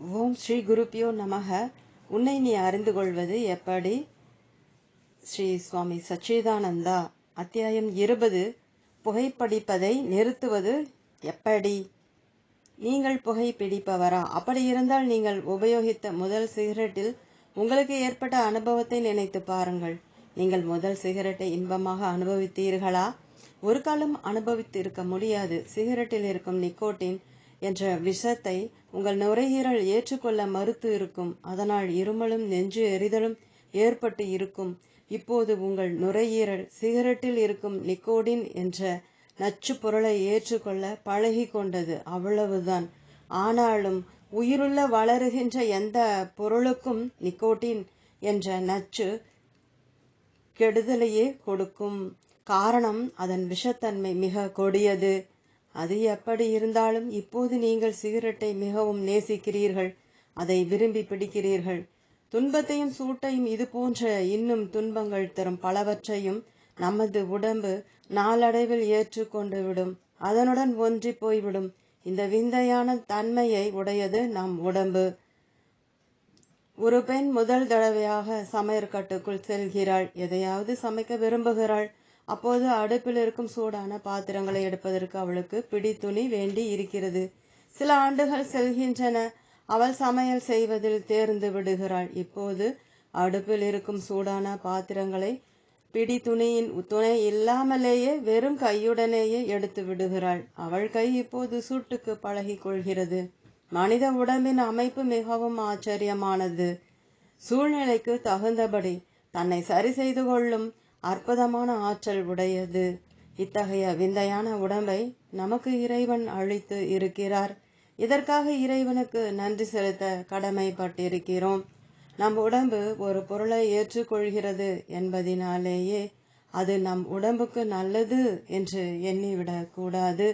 ஓம் ஸ்ரீ குருப்பியோ நமக. உன்னை நீ அறிந்து கொள்வது எப்படி? ஸ்ரீ சுவாமி சச்சிதானந்தா அத்தியாயம் இருபது. புகைப்பிடிப்பதை நிறுத்துவது எப்படி? நீங்கள் புகைப்பிடிப்பவரா? அப்படி இருந்தால் நீங்கள் உபயோகித்த முதல் சிகரெட்டில் உங்களுக்கு ஏற்பட்ட அனுபவத்தை நினைத்து பாருங்கள். நீங்கள் முதல் சிகரெட்டை இன்பமாக அனுபவித்தீர்களா? ஒரு காலம் அனுபவித்திருக்க முடியாது. சிகரெட்டில் இருக்கும் நிக்கோட்டின் என்ற விஷத்தை உங்கள் நுரையீரல் ஏற்றுக்கொள்ள மறுத்து இருக்கும். அதனால் இருமலும் நெஞ்சு எரிதலும் ஏற்பட்டு இருக்கும். இப்போது உங்கள் நுரையீரல் சிகரெட்டில் இருக்கும் நிக்கோடின் என்ற நச்சு பொருளை ஏற்றுக்கொள்ள பழகி கொண்டது. அவ்வளவுதான். ஆனாலும் உயிருள்ள வளருகின்ற எந்த பொருளுக்கும் நிக்கோட்டின் என்ற நச்சு கெடுதலையே கொடுக்கும். காரணம் அதன் விஷத்தன்மை மிக கொடியது. அது எப்படி இருந்தாலும் இப்போது நீங்கள் சிகரெட்டை மிகவும் நேசிக்கிறீர்கள். அதை விரும்பி பிடிக்கிறீர்கள். துன்பத்தையும் சூட்டையும் இது போன்ற இன்னும் துன்பங்கள் தரும் பலவற்றையும் நமது உடம்பு நாளடைவில் ஏற்றுக்கொண்டு விடும். அதனுடன் ஒன்றி போய்விடும் இந்த விந்தையான தன்மையை உடையது நம் உடம்பு. ஒரு பெண் முதல் தடவையாக சமையற்கட்டுக்குள் செல்கிறாள். எதையாவது சமைக்க விரும்புகிறாள். அப்போது அடுப்பில் இருக்கும் சூடான பாத்திரங்களை எடுப்பதற்கு அவளுக்கு பிடித்துணி வேண்டி இருக்கிறது. சில ஆண்டுகள் செல்கின்றன. அவள் சமையல் செய்வதில் தேர்ந்து விடுகிறாள். இப்போது அடுப்பில் இருக்கும் சூடான பாத்திரங்களை பிடி துணியின் துணை இல்லாமலேயே வெறும் கையுடனேயே எடுத்து விடுகிறாள். அவள் கை இப்போது சூட்டுக்கு பழகி கொள்கிறது. மனித உடம்பின் அமைப்பு மிகவும் ஆச்சரியமானது. சூழ்நிலைக்கு தகுந்தபடி தன்னை சரி செய்து கொள்ளும் அற்புதமான ஆற்றல் உடையது. இத்தகைய விந்தையான உடம்பை நமக்கு இறைவன் அளித்து இருக்கிறார். இதற்காக இறைவனுக்கு நன்றி செலுத்த கடமைப்பட்டிருக்கிறோம். நம் உடம்பு ஒரு பொருளை ஏற்றுக்கொள்கிறது என்பதினாலேயே அது நம் உடம்புக்கு நல்லது என்று எண்ணிவிடக்கூடாது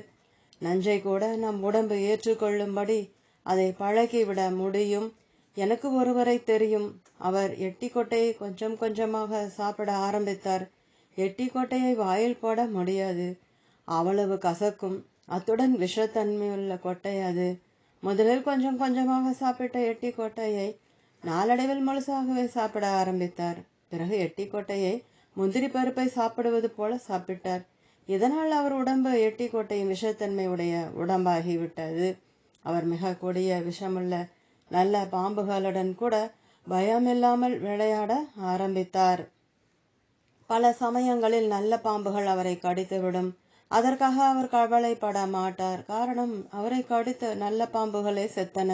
நஞ்சை கூட நம் உடம்பு ஏற்றுக்கொள்ளும்படி அதை பழகிவிட முடியும். எனக்கு ஒருவரை தெரியும். அவர் எட்டிக்கொட்டையை கொஞ்சம் கொஞ்சமாக சாப்பிட ஆரம்பித்தார். எட்டிக்கொட்டையை வாயில் போட முடியாது. அவ்வளவு கசக்கும். அத்துடன் விஷத்தன்மையுள்ள கொட்டை அது. முதலில் கொஞ்சம் கொஞ்சமாக சாப்பிட்ட எட்டிக்கொட்டையை நாளடைவில் முழுசாகவே சாப்பிட ஆரம்பித்தார். பிறகு எட்டிக்கொட்டையை முந்திரி பருப்பை சாப்பிடுவது போல சாப்பிட்டார். இதனால் அவர் உடம்பு எட்டிக்கொட்டையின் விஷத்தன்மையுடைய விஷத்தன்மை உடைய உடம்பாகிவிட்டது அவர் மிக கொடிய விஷமுள்ள நல்ல பாம்புகளுடன் கூட பயமில்லாமல் விளையாட ஆரம்பித்தார். பல சமயங்களில் நல்ல பாம்புகள் அவரை கடித்துவிடும். அதற்காக அவர் கவலைப்பட மாட்டார். காரணம் அவரை கடித்த நல்ல பாம்புகளே செத்தன.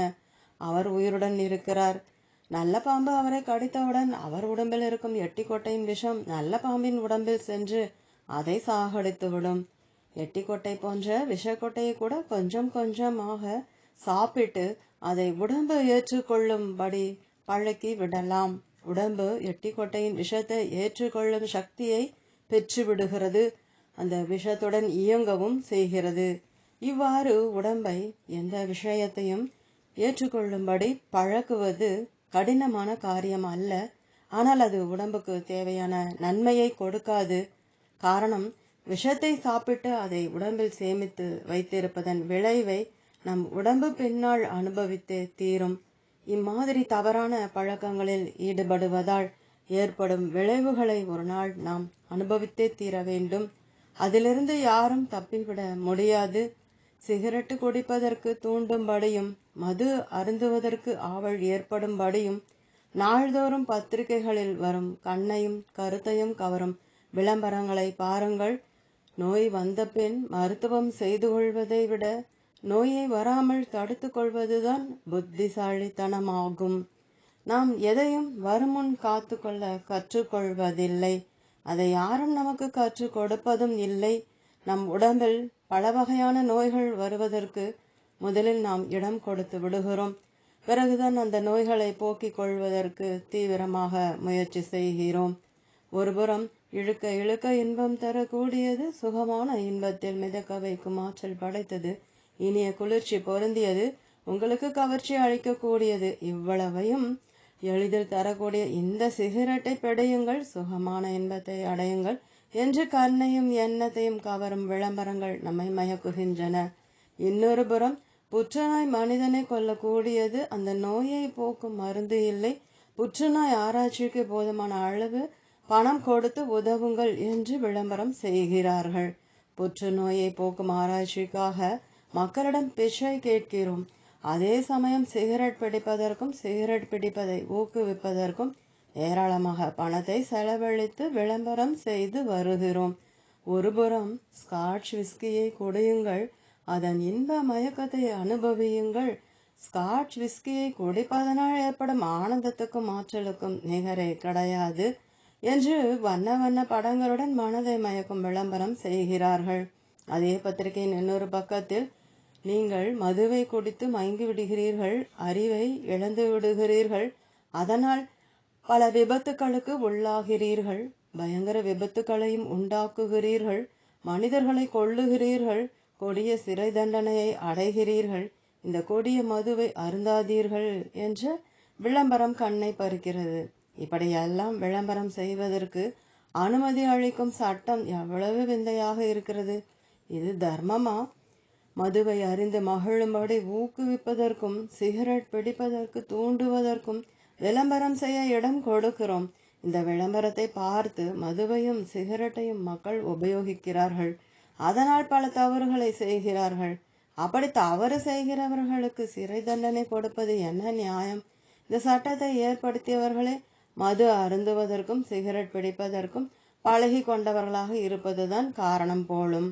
அவர் உயிருடன் இருக்கிறார். நல்ல பாம்பு அவரை கடித்தவுடன் அவர் உடம்பில் இருக்கும் எட்டிக்கொட்டையின் விஷம் நல்ல பாம்பின் உடம்பில் சென்று அதை சாகடித்துவிடும். எட்டிக்கொட்டை போன்ற விஷக்கொட்டையை கூட கொஞ்சம் கொஞ்சமாக சாப்பிட்டு அதை உடம்பு ஏற்றுக்கொள்ளும்படி பழக்கி விடலாம். உடம்பு எட்டிக்கொட்டையின் விஷத்தை ஏற்றுக்கொள்ளும் சக்தியை பெற்று விடுகிறது அந்த விஷத்துடன் இயங்கவும் செய்கிறது. இவ்வாறு உடம்பை எந்த விஷயத்தையும் ஏற்றுக்கொள்ளும்படி பழக்குவது கடினமான காரியம் அல்ல. ஆனால் அது உடம்புக்கு தேவையான நன்மையை கொடுக்காது. காரணம் விஷத்தை சாப்பிட்டு அதை உடம்பில் சேமித்து வைத்திருப்பதன் விளைவை நம் உடம்பு பின்னால் அனுபவித்தே தீரும். இம்மாதிரி தவறான பழக்கங்களில் ஈடுபடுவதால் ஏற்படும் விளைவுகளை ஒரு நாள் நாம் அனுபவித்தே தீர வேண்டும். அதிலிருந்து யாரும் தப்பிவிட முடியாது. சிகரெட்டு குடிப்பதற்கு தூண்டும்படியும் மது அருந்துவதற்கு ஆவல் ஏற்படும்படியும் நாள்தோறும் பத்திரிகைகளில் வரும் கண்ணையும் கருத்தையும் கவரும் விளம்பரங்களை பாருங்கள். நோய் வந்த பின் மருத்துவம் செய்து கொள்வதை விட நோயை வராமல் தடுத்து கொள்வதுதான் புத்திசாலித்தனமாகும். நாம் எதையும் வருமுன் காத்து கொள்ள கற்றுக்கொள்வதில்லை. அதை யாரும் நமக்கு கற்றுக் கொடுப்பதும் இல்லை. நம் உடம்பில் பல வகையான நோய்கள் வருவதற்கு முதலில் நாம் இடம் கொடுத்து விடுகிறோம். பிறகுதான் அந்த நோய்களை போக்கிக் கொள்வதற்கு தீவிரமாக முயற்சி செய்கிறோம். ஒருபுறம் இழுக்க இழுக்க இன்பம் தரக்கூடியது சுகமான இன்பத்தில் மிதக்க வைக்கும் ஆற்றல் படைத்தது. இனிய குளிர்ச்சி பொருந்தியது உங்களுக்கு கவர்ச்சி அளிக்கக்கூடியது. இவ்வளவையும் எளிதில் தரக்கூடிய இந்த சிகரெட்டை பிடையுங்கள். சுகமான இன்பத்தை அடையுங்கள் என்று கண்ணையும் எண்ணத்தையும் கவரும் விளம்பரங்கள் நம்மை மயக்குகின்றன. இன்னொரு புறம் புற்றுநோய் மனிதனை கொல்லக்கூடியது அந்த நோயை போக்கும் மருந்து இல்லை. புற்றுநோய் ஆராய்ச்சிக்கு போதுமான அளவு பணம் கொடுத்து உதவுங்கள் என்று விளம்பரம் செய்கிறார்கள். புற்றுநோயை போக்கும் ஆராய்ச்சிக்காக மக்களிடம் பிச்சை கேட்கிறோம். அதே சமயம் சிகரெட் பிடிப்பதற்கும் சிகரெட் பிடிப்பதை ஊக்குவிப்பதற்கும் ஏராளமாக பணத்தை செலவழித்து விளம்பரம் செய்து வருகிறோம். ஒருபுறம் ஸ்காட்ச் விஸ்கியை குடியுங்கள். அதன் இன்ப மயக்கத்தை அனுபவியுங்கள். ஸ்காட்ச் விஸ்கியை குடிப்பதனால் ஏற்படும் ஆனந்தத்துக்கும் ஆற்றலுக்கும் நிகரே கிடையாது என்று வண்ண வண்ண படங்களுடன் மனதை மயக்கும் விளம்பரம் செய்கிறார்கள். அதே பத்திரிகையின் இன்னொரு பக்கத்தில் நீங்கள் மதுவை குடித்து மயங்கி விடுகிறீர்கள் அறிவை இழந்து விடுகிறீர்கள் அதனால் பல விபத்துக்களுக்கு உள்ளாகிறீர்கள் பயங்கர விபத்துக்களையும் உண்டாக்குகிறீர்கள் மனிதர்களை கொள்ளுகிறீர்கள் கொடிய சிறை தண்டனையை அடைகிறீர்கள் இந்த கொடிய மதுவை அருந்தாதீர்கள் என்ற விளம்பரம் கண்ணை பறிக்கிறது. இப்படியெல்லாம் விளம்பரம் செய்வதற்கு அனுமதி அளிக்கும் சட்டம் எவ்வளவு விந்தையாக இருக்கிறது. இது தர்மமா? மதுவை அறிந்து மகிழும்படி ஊக்குவிப்பதற்கும் சிகரெட் பிடிப்பதற்கு தூண்டுவதற்கும் விளம்பரம் செய்ய இடம் கொடுக்கிறோம். இந்த விளம்பரத்தை பார்த்து மதுவையும் சிகரெட்டையும் மக்கள் உபயோகிக்கிறார்கள். அதனால் பல தவறுகளை செய்கிறார்கள். அப்படி தவறு செய்கிறவர்களுக்கு சிறை தண்டனை கொடுப்பது என்ன நியாயம்? இந்த சட்டத்தை ஏற்படுத்தியவர்களே மது அருந்துவதற்கும் சிகரெட் பிடிப்பதற்கும் பழகி கொண்டவர்களாக இருப்பதுதான் காரணம் போலும்.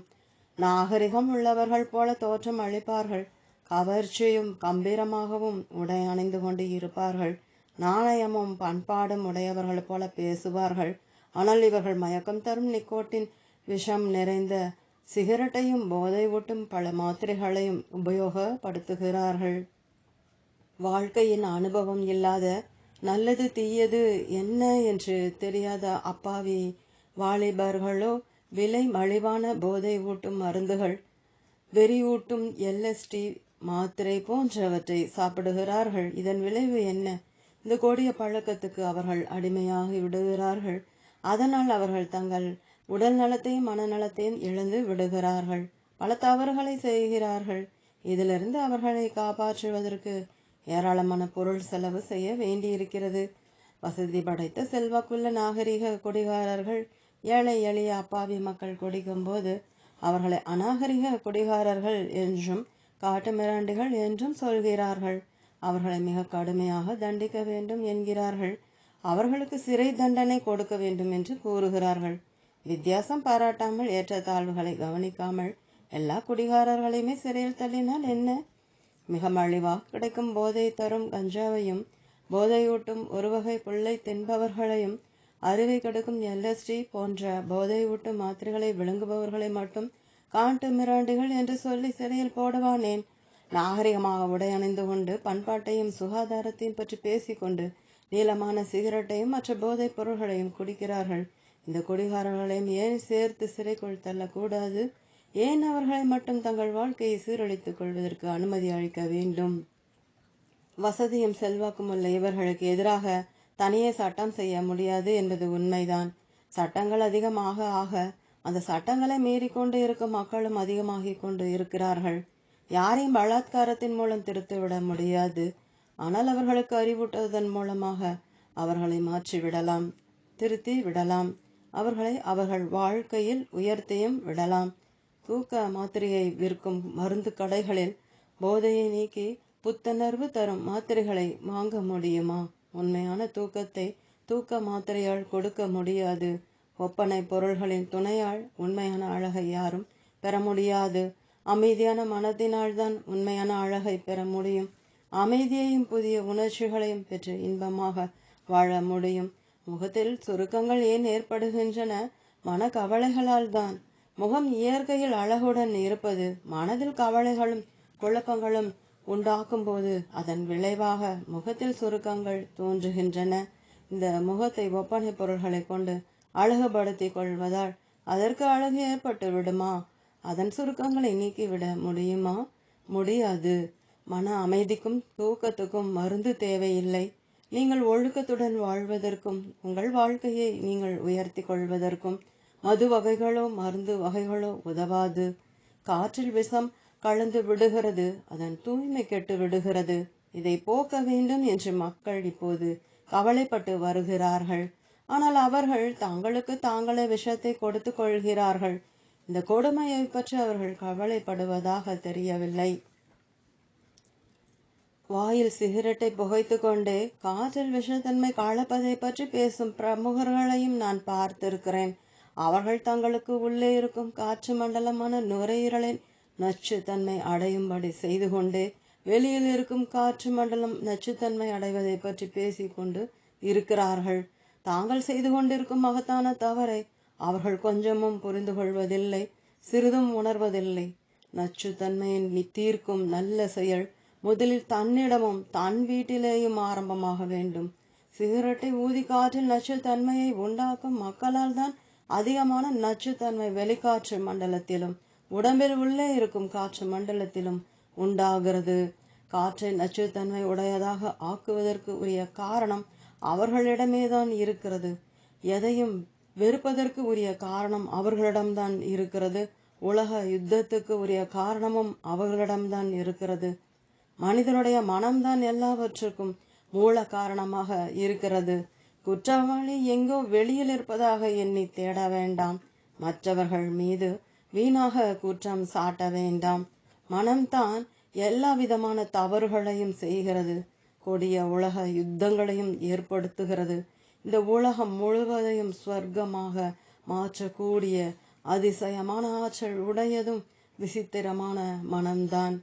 நாகரிகம் உள்ளவர்கள் போல தோற்றம் அளிப்பார்கள். கவர்ச்சியும் கம்பீரமாகவும் உடை அணிந்து கொண்டு இருப்பார்கள். நாணயமும் பண்பாடும் உடையவர்கள் போல பேசுவார்கள். ஆனால் இவர்கள் மயக்கம் தரும் நிக்கோட்டின் விஷம் நிறைந்த சிகரெட்டையும் போதை ஊட்டும் பல மாத்திரைகளையும் உபயோகப்படுத்துகிறார்கள். வாழ்க்கையின் அனுபவம் இல்லாத நல்லது தீயது என்ன என்று தெரியாத அப்பாவி வாலிபர்களோ விலை மலிவான போதை ஊட்டும் மருந்துகள் வெறியூட்டும் எல்எஸ்டி மாத்திரை போன்றவற்றை சாப்பிடுகிறார்கள். இதன் விளைவு என்ன? இந்த கொடிய பழக்கத்துக்கு அவர்கள் அடிமையாகி விடுகிறார்கள். அதனால் அவர்கள் தங்கள் உடல் நலத்தையும் மனநலத்தையும் இழந்து விடுகிறார்கள். பல தவறுகளை செய்கிறார்கள். இதிலிருந்து அவர்களை காப்பாற்றுவதற்கு ஏராளமான பொருள் செலவு செய்ய வேண்டியிருக்கிறது. வசதி படைத்த செல்வாக்குள்ள நாகரிக குடிகாரர்கள் ஏழை எளிய அப்பாவி மக்கள் குடிக்கும்போது அவர்களை அநாகரிக குடிகாரர்கள் என்றும் காட்டு மிராண்டிகள் என்றும் சொல்கிறார்கள். அவர்களை மிக கடுமையாக தண்டிக்க வேண்டும் என்கிறார்கள். அவர்களுக்கு சிறை தண்டனை கொடுக்க வேண்டும் என்று கூறுகிறார்கள். வித்தியாசம் பாராட்டாமல் ஏற்றத்தாழ்வுகளை கவனிக்காமல் எல்லா குடிகாரர்களையுமே சிறையில் தள்ளினால் என்ன? மிக மலிவாக கிடைக்கும் போதை தரும் கஞ்சாவையும் போதையூட்டும் ஒரு வகை புல்லை தின்பவர்களையும் அருவி கெடுக்கும் எல்எஸ்டி போன்ற போதையூட்டும் மாத்திரைகளை விழுங்குபவர்களை மட்டும் காட்டு மிராண்டிகள் என்று சொல்லி சிறையில் போடுவானேன். நாகரிகமாக உடை அணிந்து கொண்டு பண்பாட்டையும் சுகாதாரத்தையும் பற்றி பேசிக்கொண்டு நீளமான சிகரெட்டையும் மற்ற போதைப் பொருள்களையும் குடிக்கிறார்கள். இந்த குடிகாரர்களையும் ஏன் சேர்த்து சிறைக்குள் தள்ளக்கூடாது? ஏன் அவர்களை மட்டும் தங்கள் வாழ்க்கையை சீரழித்துக் கொள்வதற்கு அனுமதி அளிக்க வேண்டும்? வசதியும் செல்வாக்கும் உள்ள இவர்களுக்கு எதிராக தனியே சட்டம் செய்ய முடியாது என்பது உண்மைதான். சட்டங்கள் அதிகமாக ஆக அந்த சட்டங்களை மீறிக்கொண்டு இருக்கும் மக்களும் அதிகமாகிக் கொண்டு இருக்கிறார்கள். யாரையும் பலாத்காரத்தின் மூலம் திருத்திவிட முடியாது. ஆனால் அவர்களுக்கு அறிவூட்டுவதன் மூலமாக அவர்களை மாற்றி விடலாம் திருத்தி விடலாம். அவர்களை அவர்கள் வாழ்க்கையில் உயர்த்தியும் விடலாம். தூக்க மாத்திரையை விற்கும் மருந்து கடைகளில் போதையை நீக்கி புத்துணர்வு தரும் மாத்திரைகளை வாங்க முடியுமா? உண்மையான தூக்கத்தை தூக்க மாத்திரையால் கொடுக்க முடியாது. ஒப்பனை பொருள்களின் துணையால் உண்மையான அழகை யாரும் பெற முடியாது. அமைதியான மனத்தினால்தான் உண்மையான அழகை பெற முடியும். அமைதியையும் புதிய உணர்ச்சிகளையும் பெற்று இன்பமாக வாழ முடியும். முகத்தில் சுருக்கங்கள் ஏன் ஏற்படுகின்றன? மன கவலைகளால் தான் முகம் இயற்கையில் அழகுடன் இருப்பது மனதில் கவலைகளும் குழப்பங்களும் உண்டாக்கும் போது அதன் விளைவாக முகத்தில் சுருக்கங்கள் தோன்றுகின்றன. இந்த முகத்தை ஒப்பனை பொருள்களை கொண்டு அழகுபடுத்திக் கொள்வதால் அதற்கு அழகு ஏற்பட்டு விடுமா? அதன் சுருக்கங்களை நீக்கிவிட முடியுமா? முடியாது. மன அமைதிக்கும் தூக்கத்துக்கும் மருந்து தேவையில்லை. நீங்கள் ஒழுக்கத்துடன் வாழ்வதற்கும் உங்கள் வாழ்க்கையை நீங்கள் உயர்த்தி கொள்வதற்கும் மது வகைகளோ மருந்து வகைகளோ உதவாது. காற்றில் விஷம் கலந்து விடுகிறது. அதன் தூய்மை கெட்டு விடுகிறது. இதை போக்க வேண்டும் என்று மக்கள் இப்போது கவலைப்பட்டு வருகிறார்கள். ஆனால் அவர்கள் தங்களுக்கு தாங்களே விஷத்தை கொடுத்து கொள்கிறார்கள். இந்த கொடுமையை பற்றி அவர்கள் கவலைப்படுவதாக தெரியவில்லை. வாயில் சிகரெட்டை புகைத்து கொண்டே காற்றில் விஷத்தன்மை கலப்பதை பற்றி பேசும் பிரமுகர்களையும் நான் பார்த்திருக்கிறேன். அவர்கள் தங்களுக்கு உள்ளே இருக்கும் காற்று மண்டலமான நுரையீரலின் நச்சுத்தன்மை அடையும்படி செய்து கொண்டே வெளியில் இருக்கும் காற்று மண்டலம் நச்சுத்தன்மை அடைவதை பற்றி பேசிக்கொண்டு இருக்கிறார்கள். தாங்கள் செய்து கொண்டிருக்கும் மகத்தான தவறை அவர்கள் கொஞ்சமும் புரிந்து கொள்வதில்லை சிறிதும் உணர்வதில்லை. நச்சுத்தன்மையின் தீர்க்கும் நல்ல செயல் முதலில் தன்னிடமும் தன் வீட்டிலேயும் ஆரம்பமாக வேண்டும். சிகரெட்டை ஊதி காற்றில் நச்சுத்தன்மையை உண்டாக்கும் மக்களால் தான் அதிகமான நச்சுத்தன்மை வெளிக்காற்று மண்டலத்திலும் உடம்பில் உள்ளே இருக்கும் காற்று மண்டலத்திலும் உண்டாகிறது. காற்றை நச்சுத்தன்மை உடையதாக ஆக்குவதற்கு உரிய காரணம் அவர்களிடமே தான் இருக்கிறது. எதையும் வெறுப்பதற்கு உரிய காரணம் அவர்களிடம்தான் இருக்கிறது. உலக யுத்தத்துக்கு உரிய காரணமும் அவர்களிடம்தான் இருக்கிறது. மனிதனுடைய மனம்தான் எல்லாவற்றுக்கும் மூல காரணமாக இருக்கிறது. குற்றவாளி எங்கோ வெளியில் இருப்பதாக எண்ணி தேட வேண்டாம். மற்றவர்கள் மீது வீணாக குற்றம் சாட்ட வேண்டாம். மனம்தான் எல்லா விதமான தவறுகளையும் செய்கிறது. கொடிய உலக யுத்தங்களையும் ஏற்படுத்துகிறது. இந்த உலகம் முழுவதையும் ஸ்வர்க்கமாக மாற்றக்கூடிய அதிசயமான ஆற்றல் உடையதும் விசித்திரமான மனம்தான்.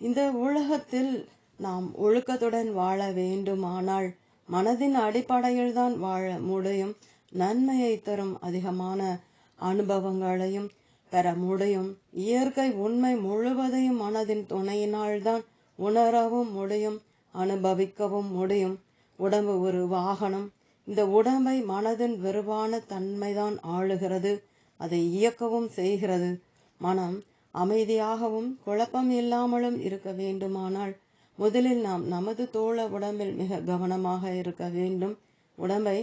இந்த உலகத்தில் நாம் ஒழுக்கத்துடன் வாழ வேண்டுமானால் மனதின் அடிப்படையில் தான் வாழ முடியும். நன்மையை தரும் அதிகமான அனுபவங்களையும் பெற முடியும் இயற்கை உண்மை முழுவதையும் மனதின் துணையினால் தான் உணரவும் முடியும் அனுபவிக்கவும் முடியும். உடம்பு ஒரு வாகனம். இந்த உடம்பை மனதின் விரிவான தன்மைதான் ஆளுகிறது. அதை இயக்கவும் செய்கிறது. மனம் அமைதியாகவும் குழப்பம் இல்லாமலும் இருக்க வேண்டுமானால் முதலில் நாம் நமது தோள உடம்பில் மிக கவனமாக இருக்க வேண்டும். உடம்பை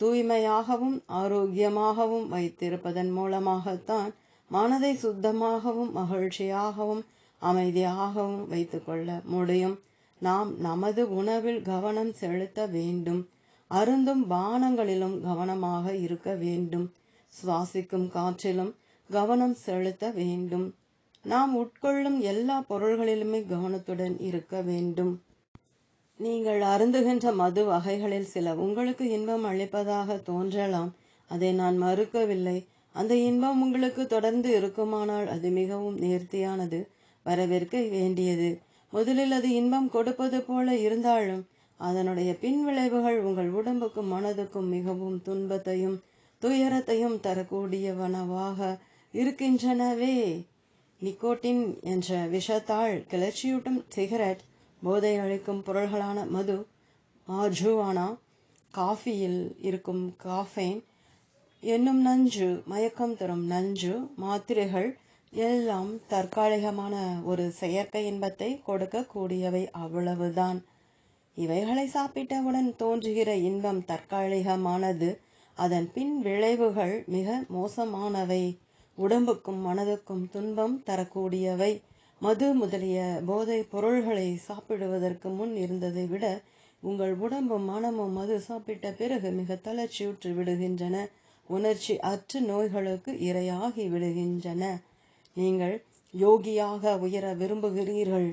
தூய்மையாகவும் ஆரோக்கியமாகவும் வைத்திருப்பதன் மூலமாகத்தான் மனதை சுத்தமாகவும் மகிழ்ச்சியாகவும் அமைதியாகவும் வைத்துக்கொள்ள முடியும். நாம் நமது உணவில் கவனம் செலுத்த வேண்டும். அருந்தும் பானங்களிலும் கவனமாக இருக்க வேண்டும். சுவாசிக்கும் காற்றிலும் கவனம் செலுத்த வேண்டும். நாம் உட்கொள்ளும் எல்லா பொருள்களிலுமே கவனத்துடன் இருக்க வேண்டும். நீங்கள் அருந்துகின்ற மது வகைகளில் சில உங்களுக்கு இன்பம் அளிப்பதாக தோன்றலாம். அதை நான் மறுக்கவில்லை. அந்த இன்பம் உங்களுக்கு தொடர்ந்து இருக்குமானால் அது மிகவும் நேர்த்தியானது வரவேற்க வேண்டியது. முதலில் அது இன்பம் கொடுப்பது போல இருந்தாலும் அதனுடைய பின் விளைவுகள் உங்கள் உடம்புக்கும் மனதுக்கும் மிகவும் துன்பத்தையும் துயரத்தையும் தரக்கூடியவனவாக இருக்கின்றனவே. நிக்கோட்டின் என்ற விஷத்தால் கிளர்ச்சியூட்டும் சிகரெட் போதை அளிக்கும் பொருள்களான மது மார்ஜுவானா காஃபியில் இருக்கும் காஃபைன் என்னும் நஞ்சு மயக்கம் தரும் நஞ்சு மாத்திரைகள் எல்லாம் தற்காலிகமான ஒரு செயற்கை இன்பத்தை கொடுக்கக்கூடியவை அவ்வளவுதான். இவைகளை சாப்பிட்டவுடன் தோன்றுகிற இன்பம் தற்காலிகமானது. அதன் பின் விளைவுகள் மிக மோசமானவை. உடம்புக்கும் மனதுக்கும் துன்பம் தரக்கூடியவை. மது முதலிய போதைப் பொருள்களை சாப்பிடுவதற்கு முன் இருந்ததை விட உங்கள் உடம்பும் மனமும் மது சாப்பிட்ட பிறகு மிக தளர்ச்சியுற்று விடுகின்றன. உணர்ச்சி அற்று நோய்களுக்கு இரையாகி விடுகின்றன. நீங்கள் யோகியாக உயர விரும்புகிறீர்கள்.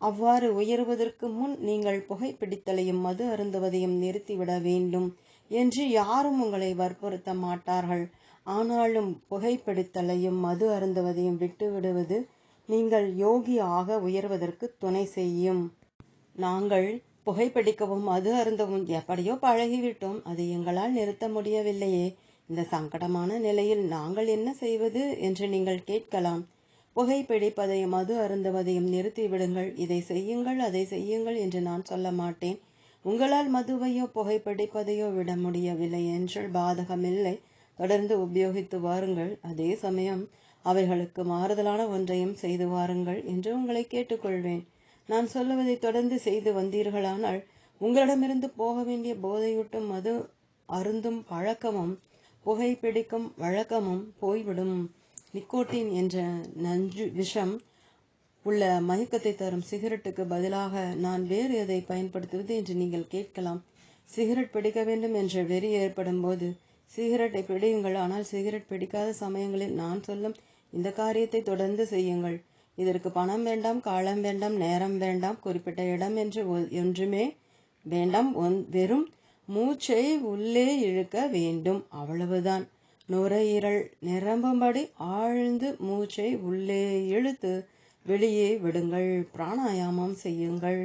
அவ்வாறு உயருவதற்கு முன் நீங்கள் புகைப்பிடித்தலையும் மது அருந்துவதையும் நிறுத்திவிட வேண்டும் என்று யாரும் உங்களை வற்புறுத்த மாட்டார்கள். ஆனாலும் புகைப்பிடித்தலையும் மது அருந்துவதையும் விட்டுவிடுவது நீங்கள் யோகியாக உயர்வதற்கு துணை செய்யும். நாங்கள் புகைப்பிடிக்கவும் மது அருந்தவும் எப்படியோ பழகிவிட்டோம். அதை எங்களால் நிறுத்த முடியவில்லையே. இந்த சங்கடமான நிலையில் நாங்கள் என்ன செய்வது என்று நீங்கள் கேட்கலாம். புகைப்பிடிப்பதையும் மது அருந்துவதையும் நிறுத்திவிடுங்கள் இதை செய்யுங்கள் அதை செய்யுங்கள் என்று நான் சொல்ல மாட்டேன். உங்களால் மதுவையோ புகைப்பிடிப்பதையோ விட முடியவில்லை என்றால் பாதகமில்லை. தொடர்ந்து உபயோகித்து வாருங்கள். அதே சமயம் அவைகளுக்கு மாறுதலான ஒன்றையும் செய்து வாருங்கள் என்று உங்களை கேட்டுக்கொள்வேன். நான் சொல்லுவதை தொடர்ந்து செய்து வந்தீர்களானால் உங்களிடமிருந்து போக வேண்டிய போதையூட்டும் மது அருந்தும் பழக்கமும் புகைப்பிடிக்கும் வழக்கமும் போய்விடும். நிக்கோட்டின் என்ற நஞ்சு விஷம் உள்ள மயக்கத்தை தரும் சிகரெட்டுக்கு பதிலாக நான் வேறு எதை பயன்படுத்துவது என்று நீங்கள் கேட்கலாம். சிகரெட் பிடிக்க வேண்டும் என்ற வெறி ஏற்படும் போது சிகரெட்டை பிடியுங்கள். ஆனால் சிகரெட் பிடிக்காத சமயங்களில் நான் சொல்லும் இந்த காரியத்தை தொடர்ந்து செய்யுங்கள். இதற்கு பணம் வேண்டாம் காலம் வேண்டாம் நேரம் வேண்டாம் குறிப்பிட்ட இடம் என்று ஒ- ஒன்றுமே வேண்டாம். ஒன்- வெறும் மூச்சை உள்ளே இழுக்க வேண்டும். அவ்வளவுதான். நுரையீரல் நிரம்பும்படி ஆழ்ந்து மூச்சை உள்ளே இழுத்து வெளியே விடுங்கள். பிராணாயாமம் செய்யுங்கள்.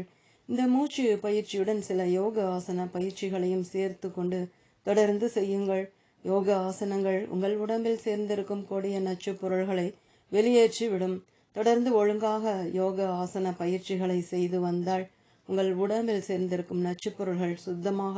இந்த மூச்சு பயிற்சியுடன் சில யோக ஆசன பயிற்சிகளையும் சேர்த்து கொண்டு தொடர்ந்து செய்யுங்கள். யோக ஆசனங்கள் உங்கள் உடம்பில் சேர்ந்திருக்கும் கொடிய நச்சு பொருள்களை வெளியேற்றி விடும். தொடர்ந்து ஒழுங்காக யோக ஆசன பயிற்சிகளை செய்து வந்தால் உங்கள் உடம்பில் சேர்ந்திருக்கும் நச்சு பொருள்கள் சுத்தமாக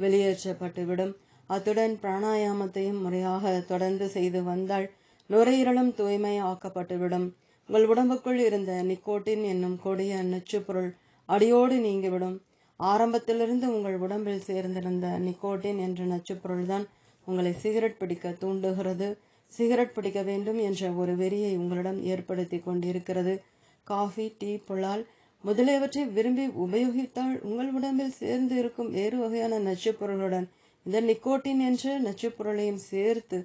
வெளியேற்றப்பட்டுவிடும் அத்துடன் பிராணாயாமத்தையும் முறையாக தொடர்ந்து செய்து வந்தால் நுரையீரலும் தூய்மை ஆக்கப்பட்டுவிடும் உங்கள் உடம்புக்குள் இருந்த நிக்கோட்டின் என்னும் கொடிய நச்சுப்பொருள் அடியோடு நீங்கிவிடும். ஆரம்பத்திலிருந்து உங்கள் உடம்பில் சேர்ந்திருந்த நிக்கோட்டின் என்ற நச்சுப் பொருள்தான் உங்களை சிகரெட் பிடிக்க தூண்டுகிறது. சிகரெட் பிடிக்க வேண்டும் என்ற ஒரு வெறியை உங்களிடம் ஏற்படுத்தி கொண்டிருக்கிறது. காஃபி டீ புலால் முதலியவற்றை விரும்பி உபயோகித்தால் உங்கள் உடம்பில் சேர்ந்து இருக்கும் வேறு வகையான நச்சுப் பொருளுடன் இந்த நிக்கோட்டின் என்ற நச்சுப் பொருளையும் சேர்த்து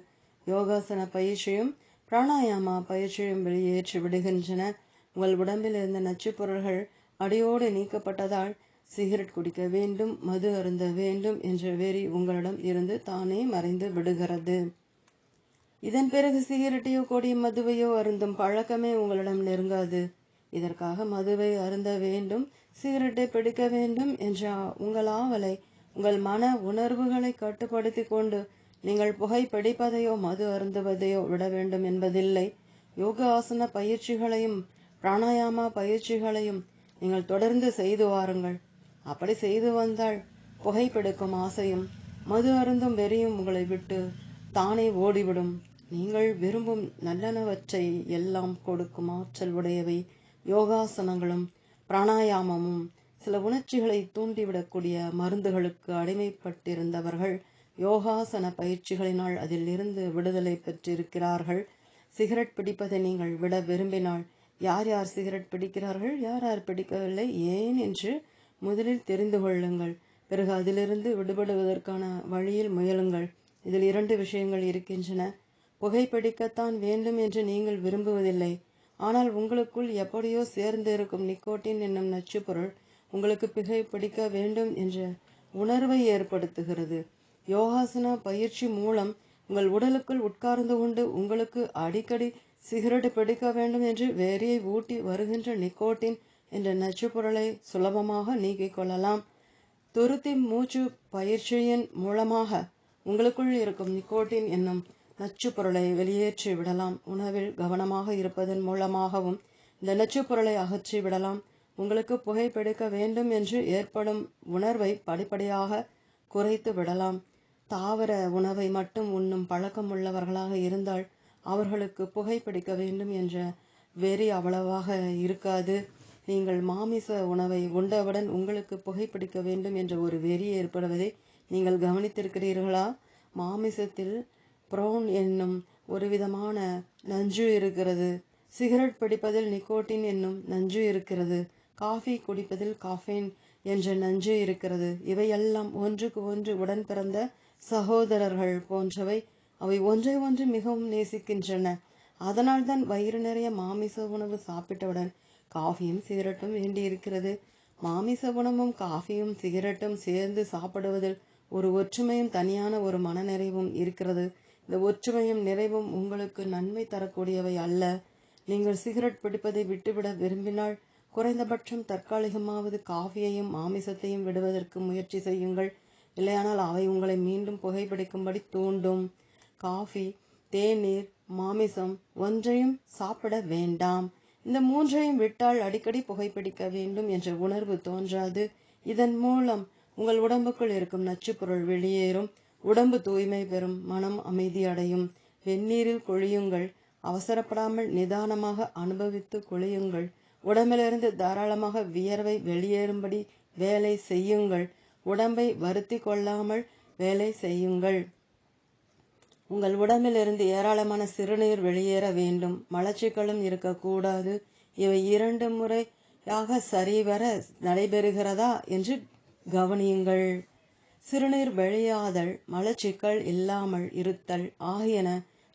யோகாசன பயிற்சியும் பிராணாயாமா பயிற்சியும் வெளியேற்றி விடுகின்றன. உங்கள் உடம்பில் இருந்த நச்சுப் பொருள்கள் அடியோடு நீக்கப்பட்டதால் சிகரெட் குடிக்க வேண்டும் மது அருந்த வேண்டும் என்ற வெறி உங்களிடம் இருந்து தானே மறைந்து விடுகிறது. இதன் பிறகு சிகரெட்டையோ கொடி மதுவையோ அருந்தும் பழக்கமே உங்களிடம் நெருங்காது. இதற்காக மதுவை அருந்த வேண்டும் சிகரெட்டை பிடிக்க வேண்டும் என்ற உங்கள் ஆவலை உங்கள் மன உணர்வுகளை கட்டுப்படுத்தி கொண்டு நீங்கள் புகை பிடிப்பதையோ மது அருந்துவதையோ விட வேண்டும் என்பதில்லை. யோக ஆசன பயிற்சிகளையும் பிராணாயாமா பயிற்சிகளையும் நீங்கள் தொடர்ந்து செய்து வாருங்கள். அப்படி செய்து வந்தால் புகைப்பிடிக்கும் ஆசையும் மது அருந்தும் வெறியும் உங்களை விட்டு தானே ஓடிவிடும். நீங்கள் விரும்பும் நல்லனவற்றை எல்லாம் கொடுக்கும் ஆற்றல் உடையவை. யோகாசனங்களும் பிராணாயாமமும் சில உணர்ச்சிகளை தூண்டிவிடக்கூடிய மருந்துகளுக்கு அடிமைப்பட்டிருந்தவர்கள் யோகாசன பயிற்சிகளினால் அதில் இருந்து விடுதலை பெற்றிருக்கிறார்கள். சிகரெட் பிடிப்பதை நீங்கள் விட விரும்பினால் யார் யார் சிகரெட் பிடிக்கிறார்கள் யார் யார் பிடிக்கவில்லை ஏன் என்று முதலில் தெரிந்து கொள்ளுங்கள். பிறகு அதிலிருந்து விடுபடுவதற்கான வழியில் முயலுங்கள். இதில் இரண்டு விஷயங்கள் இருக்கின்றன. புகைப்பிடிக்கத்தான் வேண்டும் என்று நீங்கள் விரும்புவதில்லை. ஆனால் உங்களுக்குள் எப்படியோ சேர்ந்து இருக்கும் நிக்கோட்டின் என்னும் நச்சுப்பொருள் உங்களுக்கு பிகை பிடிக்க வேண்டும் என்ற உணர்வை ஏற்படுத்துகிறது. யோகாசன பயிற்சி மூலம் உங்கள் உடலுக்குள் உட்கார்ந்து கொண்டு உங்களுக்கு அடிக்கடி சிகரெட் பிடிக்க வேண்டும் என்று வேரியை ஊட்டி வருகின்ற நிக்கோட்டின் என்ற நச்சுப்பொருளை சுலபமாக நீக்கிக் கொள்ளலாம். துருத்தி மூச்சு பயிற்சியின் மூலமாக உங்களுக்குள் இருக்கும் நிக்கோட்டின் என்னும் நச்சுப் பொருளை வெளியேற்றி விடலாம். உணவில் கவனமாக இருப்பதன் மூலமாகவும் இந்த நச்சுப் பொருளை அகற்றி விடலாம். உங்களுக்கு புகைப்பிடிக்க வேண்டும் என்று ஏற்படும் உணர்வை படிப்படியாக குறைத்து விடலாம். தாவர உணவை மட்டும் உண்ணும் பழக்கம் உள்ளவர்களாக இருந்தால் அவர்களுக்கு புகைப்பிடிக்க வேண்டும் என்ற வெறி அவ்வளவாக இருக்காது. நீங்கள் மாமிச உணவை உண்டவுடன் உங்களுக்கு புகைப்பிடிக்க வேண்டும் என்ற ஒரு வெறி ஏற்படுவதை நீங்கள் கவனித்திருக்கிறீர்களா? மாமிசத்தில் ப்ரௌன் என்னும் ஒரு விதமான நஞ்சு இருக்கிறது. சிகரெட் பிடிப்பதில் நிக்கோட்டின் என்னும் நஞ்சு இருக்கிறது. காஃபி குடிப்பதில் காஃபைன் என்ற நஞ்சு இருக்கிறது. இவையெல்லாம் ஒன்றுக்கு ஒன்று உடன் பிறந்த சகோதரர்கள் போன்றவை. அவை ஒன்றை ஒன்று மிகவும் நேசிக்கின்றன. அதனால்தான் வயிறு நிறைய மாமிச உணவு சாப்பிட்டவுடன் காஃபியும் சிகரெட்டும் வேண்டியிருக்கிறது மாமிச உணவும் காஃபியும் சிகரெட்டும் சேர்ந்து சாப்பிடுவதில் ஒரு ஒற்றுமையும் தனியான ஒரு மனநிறைவும் இருக்கிறது. இந்த ஒற்றுமையும் நிறைவும் உங்களுக்கு நன்மை தரக்கூடியவை அல்ல. நீங்கள் சிகரெட் பிடிப்பதை விட்டுவிட விரும்பினால் குறைந்தபட்சம் தற்காலிகமாவது காஃபியையும் மாமிசத்தையும் விடுவதற்கு முயற்சி செய்யுங்கள். இல்லையானால் அவை உங்களை மீண்டும் புகைப்பிடிக்கும்படி தூண்டும். காஃபி தேநீர் மாமிசம் ஒன்றையும் சாப்பிட வேண்டாம். இந்த மூன்றையும் விட்டால் அடிக்கடி புகைப்பிடிக்க வேண்டும் என்ற உணர்வு தோன்றாது. இதன் மூலம் உங்கள் உடம்புக்குள் இருக்கும் நச்சுப்பொருள் வெளியேறும். உடம்பு தூய்மை பெறும் மனம் அமைதி அடையும். வெந்நீரில் கொழியுங்கள். அவசரப்படாமல் நிதானமாக அனுபவித்து கொழியுங்கள் உடம்பிலிருந்து தாராளமாக வியர்வை வெளியேறும்படி வேலை செய்யுங்கள். உடம்பை வருத்தி கொள்ளாமல் வேலை செய்யுங்கள். உங்கள் உடம்பிலிருந்து ஏராளமான சிறுநீர் வெளியேற வேண்டும். மலச்சிக்கலும் இருக்கக்கூடாது. இவை இரண்டு முறையாக சரிவர நடைபெறுகிறதா என்று கவனியுங்கள். சிறுநீர் வெளியாதல் மலச்சிக்கல் இல்லாமல் இருத்தல் ஆகியன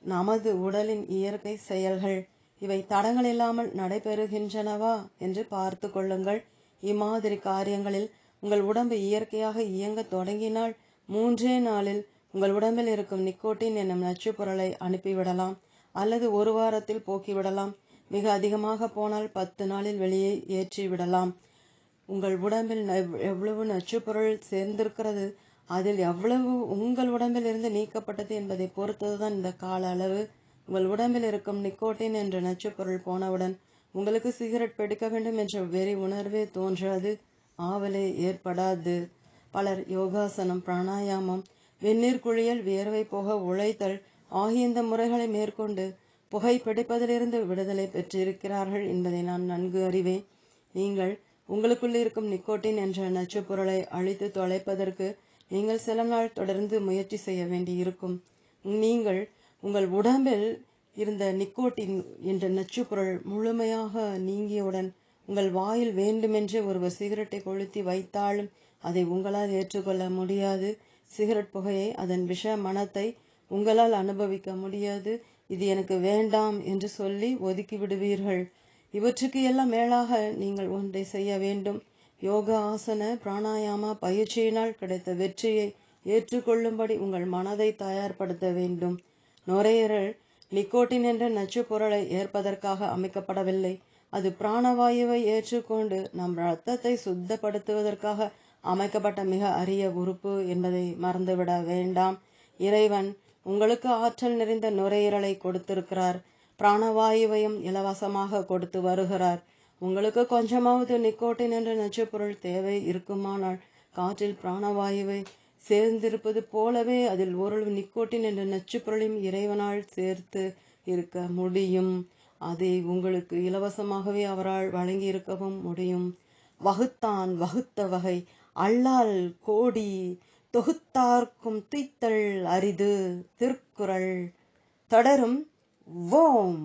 நமது உடலின் இயற்கை செயல்கள். இவை தடங்கள் இல்லாமல் நடைபெறுகின்றனவா என்று பார்த்து கொள்ளுங்கள். இம்மாதிரி காரியங்களில் உங்கள் உடம்பு இயற்கையாக இயங்க தொடங்கினால் மூன்றே நாளில் உங்கள் உடம்பில் இருக்கும் நிக்கோட்டின் என்னும் நச்சுப் பொருளை அனுப்பிவிடலாம் அல்லது ஒரு வாரத்தில் போக்கிவிடலாம். மிக அதிகமாக போனால் பத்து நாளில் வெளியே ஏற்றி விடலாம் உங்கள் உடம்பில் எவ்வளவு நச்சுப்பொருள் சேர்ந்திருக்கிறது அதில் எவ்வளவு உங்கள் உடம்பில் இருந்து நீக்கப்பட்டது என்பதை பொறுத்ததுதான் இந்த கால அளவு. உங்கள் உடம்பில் இருக்கும் நிக்கோட்டின் என்ற நச்சுப்பொருள் போனவுடன் உங்களுக்கு சிகரெட் பிடிக்க வேண்டும் என்ற வெறி உணர்வே தோன்றாது ஆவலே ஏற்படாது. பலர் யோகாசனம் பிராணாயாமம் வெந்நீர் குழியல் வியர்வை போக உழைத்தல் ஆகிய இந்த முறைகளை மேற்கொண்டு புகை பிடிப்பதிலிருந்து விடுதலை பெற்றிருக்கிறார்கள் என்பதை நான் நன்கு அறிவேன். நீங்கள் உங்களுக்குள் இருக்கும் நிக்கோட்டின் என்ற நச்சுப் பொருளை அழித்து தொலைப்பதற்கு நீங்கள் சில நாள் தொடர்ந்து முயற்சி செய்ய வேண்டியிருக்கும். நீங்கள் உங்கள் உடம்பில் இருந்த நிக்கோட்டின் என்ற நச்சுப் பொருள் முழுமையாக நீங்கியவுடன் உங்கள் வாயில் வேண்டுமென்றே ஒருவர் சிகரெட்டை கொளுத்தி வைத்தாலும் அதை உங்களால் ஏற்றுக்கொள்ள முடியாது. சிகரெட் புகையை அதன் விஷ மனத்தை உங்களால் அனுபவிக்க முடியாது. இது எனக்கு வேண்டாம் என்று சொல்லி ஒதுக்கி விடுவீர்கள். இவற்றுக்கு எல்லாம் மேலாக நீங்கள் ஒன்றை செய்ய வேண்டும். யோக ஆசன பிராணாயாம பயிற்சியினால் கிடைத்த வெற்றியை ஏற்றுக்கொள்ளும்படி உங்கள் மனதை தயார்படுத்த வேண்டும். நுரையீரல் நிக்கோட்டின் என்ற நச்சு பொருளை ஏற்பதற்காக அமைக்கப்படவில்லை. அது பிராணவாயுவை ஏற்றுக்கொண்டு நம் இரத்தத்தை சுத்தப்படுத்துவதற்காக அமைக்கப்பட்ட மிக அரிய உறுப்பு என்பதை மறந்துவிட வேண்டாம். இறைவன் உங்களுக்கு ஆற்றல் நிறைந்த நுரையீரலை கொடுத்திருக்கிறார். பிராணவாயுவையும் இலவசமாக கொடுத்து வருகிறார். உங்களுக்கு கொஞ்சமாவது நிக்கோட்டின் என்ற நச்சுப்பொருள் தேவை இருக்குமானால் காற்றில் பிராணவாயுவை சேர்ந்திருப்பது போலவே அதில் ஓரளவு நிக்கோட்டின் என்ற நச்சுப்பொருளையும் இறைவனால் சேர்த்து இருக்க முடியும். அதை உங்களுக்கு இலவசமாகவே அவரால் வழங்கி இருக்கவும் முடியும். வகுத்தான் வகுத்த வகை. அல்லால் கோடி தொகுத்தார்க்கும் துய்த்தல் அரிது திருக்குறள். தொடரும் ஓம்